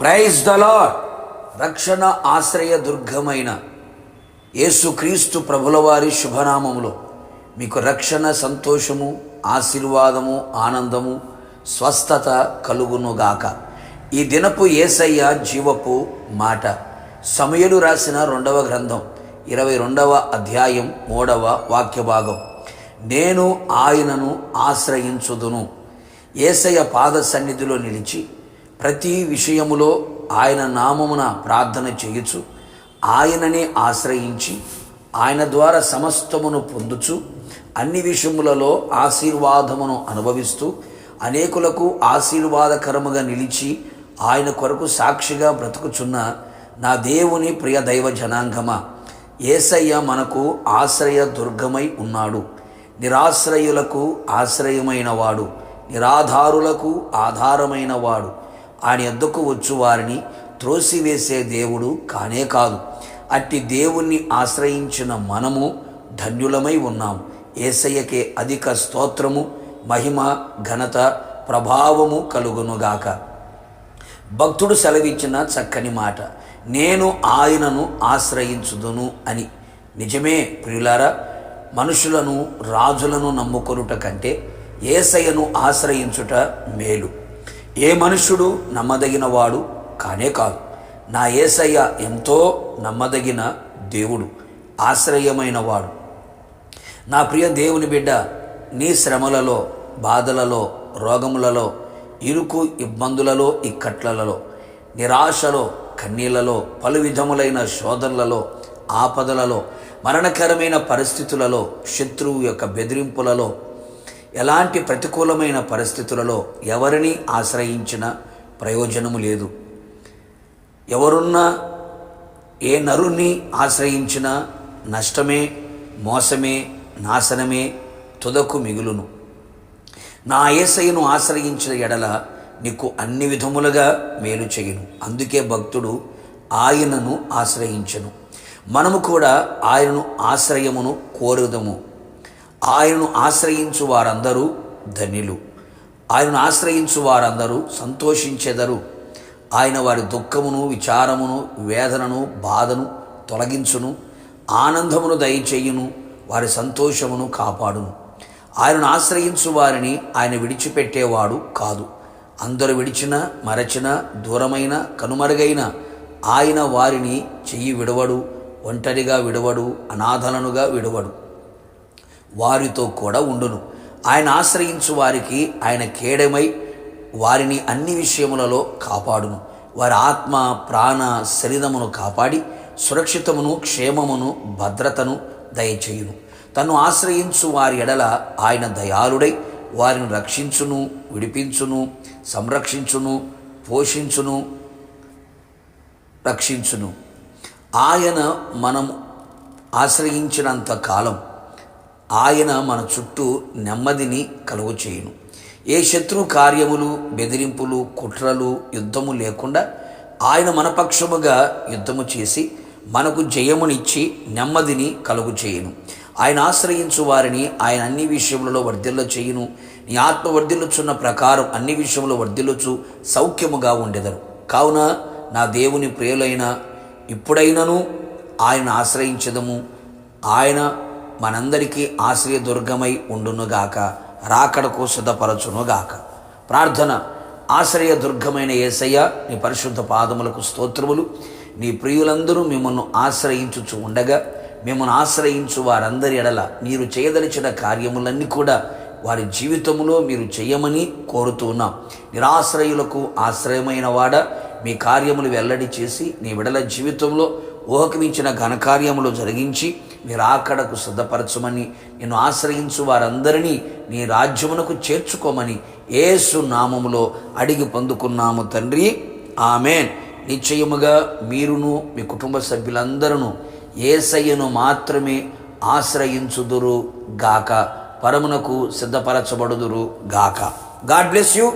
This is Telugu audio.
ప్రైజ్ ద రక్షణ ఆశ్రయ దుర్గమైన యేసుక్రీస్తు ప్రభుల వారి శుభనామములో మీకు రక్షణ సంతోషము ఆశీర్వాదము ఆనందము స్వస్థత కలుగునుగాక. ఈ దినపు ఏసయ్య జీవపు మాట. సమయలు రాసిన రెండవ గ్రంథం ఇరవై రెండవ అధ్యాయం మూడవ వాక్య భాగం నేను ఆయనను ఆశ్రయించుదును. ఏసయ్య పాద సన్నిధిలో నిలిచి ప్రతి విషయములో ఆయన నామమున ప్రార్థన చేయుచు ఆయననే ఆశ్రయించి ఆయన ద్వారా సమస్తమును పొందుచు అన్ని విషయములలో ఆశీర్వాదమును అనుభవిస్తూ అనేకులకు ఆశీర్వాదకరముగా నిలిచి ఆయన కొరకు సాక్షిగా బ్రతుకుచున్న నా దేవుని ప్రియ దైవ జనాంగమ ఏసయ్య మనకు ఆశ్రయ దుర్గమై ఉన్నాడు. నిరాశ్రయులకు ఆశ్రయమైనవాడు నిరాధారులకు ఆధారమైనవాడు. ఆయన ఎద్దకు వచ్చు వారిని త్రోసివేసే దేవుడు కానే కాదు. అట్టి దేవుణ్ణి ఆశ్రయించిన మనము ధన్యులమై ఉన్నాం. ఏసయ్యకే అధిక స్తోత్రము మహిమ ఘనత ప్రభావము కలుగునుగాక. భక్తుడు సెలవిచ్చిన చక్కని మాట నేను ఆయనను ఆశ్రయించుదును అని. నిజమే ప్రియులారా మనుషులను రాజులను నమ్ముకొనుట కంటే ఏసయ్యను ఆశ్రయించుట మేలు. ఏ మనుషుడు నమ్మదగిన వాడు కానే కాదు. నా ఏసయ్య ఎంతో నమ్మదగిన దేవుడు ఆశ్రయమైన వాడు నా ప్రియ దేవుని బిడ్డ నీ శ్రమలలో బాధలలో రోగములలో ఇరుకు ఇబ్బందులలో ఇక్కట్లలో నిరాశలో కన్నీళ్ళలో పలు విధములైన శోధనలలో ఆపదలలో మరణకరమైన పరిస్థితులలో శత్రువు యొక్క బెదిరింపులలో ఎలాంటి ప్రతికూలమైన పరిస్థితులలో ఎవరిని ఆశ్రయించిన ప్రయోజనము లేదు. ఎవరున్నా ఏ నరుణ్ణి ఆశ్రయించినా నష్టమే మోసమే నాశనమే తుదకు మిగులును. నా ఏసయ్యను ఆశ్రయించిన ఎడల నీకు అన్ని విధములుగా మేలు చేయను. అందుకే భక్తుడు ఆయనను ఆశ్రయించను. మనము కూడా ఆయనను ఆశ్రయమును కోరుదము. ఆయనను ఆశ్రయించు వారందరూ ధనిలు ఆయనను ఆశ్రయించు వారందరూ సంతోషించెదరు. ఆయన వారి దుఃఖమును విచారమును వేదనను బాధను తొలగించును. ఆనందమును దయచేయును వారి సంతోషమును కాపాడును. ఆయనను ఆశ్రయించు వారిని ఆయన విడిచిపెట్టేవాడు కాదు. అందరు విడిచిన మరచిన దూరమైన కనుమరుగైన ఆయన వారిని చెయ్యి విడవడు ఒంటరిగా విడవడు అనాథలనుగా విడవడు. వారితో కూడా ఉండును. ఆయన ఆశ్రయించు వారికి ఆయన కేడమై వారిని అన్ని విషయములలో కాపాడును. వారి ఆత్మ ప్రాణ శరీరమును కాపాడి సురక్షితమును క్షేమమును భద్రతను దయచేయును. తను ఆశ్రయించు వారి ఎడల ఆయన దయాళుడై వారిని రక్షించును విడిపించును సంరక్షించును పోషించును రక్షించును. ఆయన మనం ఆశ్రయించినంత కాలం ఆయన మన చుట్టూ నెమ్మదిని కలుగు చేయును. ఏ శత్రు కార్యములు బెదిరింపులు కుట్రలు యుద్ధము లేకుండా ఆయన మనపక్షముగా యుద్ధము చేసి మనకు జయమునిచ్చి నెమ్మదిని కలుగు చేయును. ఆయన ఆశ్రయించు వారిని ఆయన అన్ని విషయములలో వర్ధిల్ల చేయును. నీ ఆత్మ వర్ధిల్లుచున్న ప్రకారం అన్ని విషయంలో వర్ధిల్లుచు సౌఖ్యముగా ఉండెదరు. కావున నా దేవుని ప్రియులైన ఇప్పుడైనను ఆయన ఆశ్రయించదము. ఆయన మనందరికీ ఆశ్రయ దుర్గమై ఉండునుగాక రాకడకు సిద్ధపరచునుగాక ప్రార్థన ఆశ్రయ దుర్గమైన ఏసయ్య నీ పరిశుద్ధ పాదములకు స్తోత్రములు. నీ ప్రియులందరూ మిమ్మల్ని ఆశ్రయించుచు ఉండగా మిమ్మల్ని ఆశ్రయించు వారందరి ఎడల మీరు చేయదలిచిన కార్యములన్నీ కూడా వారి జీవితంలో మీరు చేయమని కోరుతూ ఉన్నాం నిరాశ్రయులకు ఆశ్రయమైన వాడ మీ కార్యములు వెల్లడి చేసి నీ విడల జీవితంలో ఊహకు మించిన ఘనకార్యములు జరిగించి మీరు ఆకడకు సిద్ధపరచమని నిన్ను ఆశ్రయించు వారందరినీ నీ రాజ్యమునకు చేర్చుకోమని ఏసు నామములో అడిగి పొందుకున్నాము తండ్రి. ఆమెన్. నిశ్చయముగా మీరును మీ కుటుంబ సభ్యులందరూ ఏసయ్యను మాత్రమే ఆశ్రయించుదురు గాక. పరమునకు సిద్ధపరచబడుదురు గాక. God bless you.